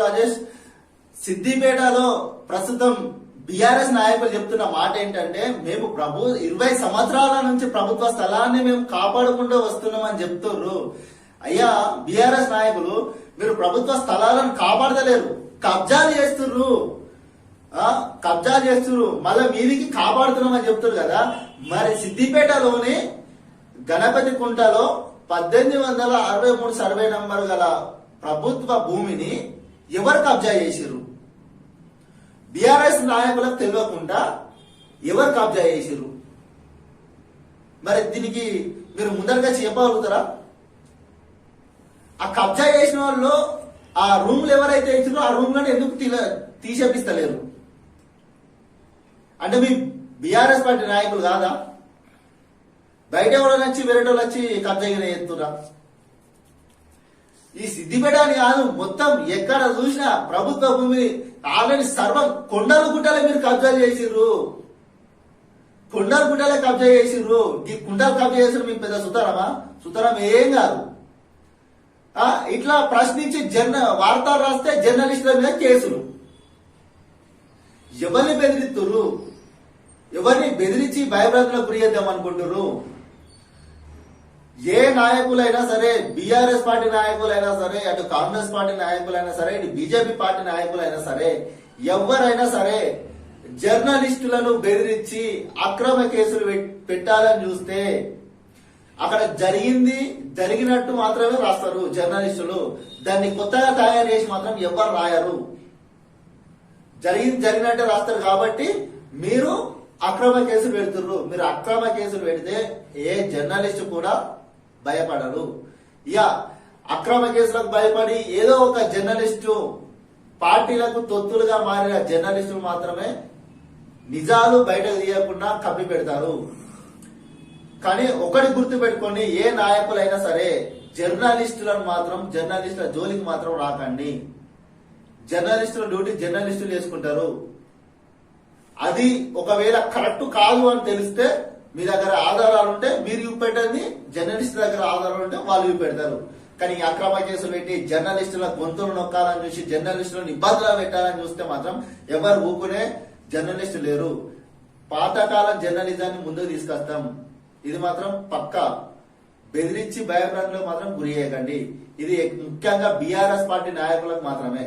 రాజేష్ సిద్దిపేటలో ప్రస్తుతం బీఆర్ఎస్ నాయకులు చెప్తున్న మాట ఏంటంటే మేము ప్రభు ఇరవై సంవత్సరాల నుంచి ప్రభుత్వ స్థలాన్ని మేము కాపాడుకుంటూ వస్తున్నామని చెప్తుర్రు. అయ్యా బీఆర్ఎస్ నాయకులు మీరు ప్రభుత్వ స్థలాలను కాపాడతలేరు. కబ్జాలు చేస్తుర్రు. ఆ, కబ్జా చేస్తున్నారు మళ్ళీ మీదికి కాపాడుతున్నామని చెప్తారు కదా. మరి సిద్దిపేటలోని గణపతి కుంటలో పద్దెనిమిది వందల అరవై మూడు సర్వే నంబర్ గల ప్రభుత్వ భూమిని ఎవరు కబ్జా చేసిర్రు? బీఆర్ఎస్ నాయకులకు తెలియకుండా ఎవరు కబ్జా చేసిర్రు? మరి దీనికి మీరు ముందరగా చెప్పగలుగుతారా? ఆ కబ్జా చేసిన వాళ్ళు ఆ రూమ్లు ఎవరైతే ఇచ్చారో ఆ రూమ్ ఎందుకు తీసేపిస్తలేరు? అంటే మీ బీఆర్ఎస్ పార్టీ నాయకులు కాదా? బయట ఎవరైనా వచ్చి వేరే వాళ్ళు వచ్చి కబ్జా ఎత్తురా ఈ సిద్దిపేట అని కాదు మొత్తం ఎక్కడ చూసినా ప్రభుత్వ భూమి ఆల్రెడీ సర్వం కొండలు గుట్టలే మీరు కబ్జా చేసిర్రు కొండలు గుట్టలే కబ్జా చేసిర్రు ఈ కుండలు కబ్జా చేసిన మీకు పెద్ద సుతారమా? సుతారం ఏం కాదు. ఆ, ఇట్లా ప్రశ్నించి జర్న వార్తలు రాస్తే జర్నలిస్టుల మీద కేసులు. ఎవరిని బెదిరిస్తురు ఎవరిని బెదిరించి భయభ్రాంతులకు గురి చేద్దాం అనుకుంటున్నారు ఏ నాయకులైనా సరే బీఆర్ఎస్ పార్టీ నాయకులైనా సరే అటు కాంగ్రెస్ పార్టీ నాయకులైనా సరే ఇటు బీజేపీ పార్టీ నాయకులైనా సరే ఎవరైనా సరే జర్నలిస్టులను బెదిరించి అక్రమ కేసులు పెట్టాలని చూస్తే అక్కడ జరిగింది జరిగినట్టు మాత్రమే రాస్తారు జర్నలిస్టులు. దాన్ని కొత్తగా తయారు చేసి మాత్రం ఎవరు రాయరు. జరిగింది జరిగినట్టే రాస్తారు కాబట్టి మీరు అక్రమ కేసులు పెడుతుర్రు. మీరు అక్రమ కేసులు పెడితే ఏ జర్నలిస్ట్ కూడా భయపడరు. ఇక అక్రమ కేసులకు భయపడి ఏదో ఒక జర్నలిస్టు పార్టీలకు తొత్తులుగా మారిన జర్నలిస్టులు మాత్రమే నిజాలు బయటకు తీయకుండా కప్పి పెడతారు. కానీ ఒకటి గుర్తు పెట్టుకోండి ఏ నాయకులైనా సరే జర్నలిస్టులను మాత్రం జర్నలిస్టుల జోలికి మాత్రం రాకండి. జర్నలిస్టుల డ్యూటీ జర్నలిస్టులు చేసుకుంటారు. అది ఒకవేళ కరెక్ట్ కాదు అని తెలిస్తే మీ దగ్గర ఆధారాలు ఉంటే మీరు చూపెట్టండి జర్నలిస్ట్ దగ్గర ఆధారాలు ఉంటే వాళ్ళు చూపెడతారు కానీ అక్రమ కేసులు పెట్టి జర్నలిస్టుల గొంతులు నొక్కాలని చూసి జర్నలిస్టులను ఇబ్బందులు పెట్టాలని చూస్తే మాత్రం ఎవరు ఊకునే జర్నలిస్టు లేరు. పాతకాలం జర్నలిజాన్ని ముందుకు తీసుకొస్తాం. ఇది మాత్రం పక్కా. బెదిరించి భయభ్రాంతులకు మాత్రం గురి చేయకండి. ఇది ముఖ్యంగా బీఆర్ఎస్ పార్టీ నాయకులకు మాత్రమే.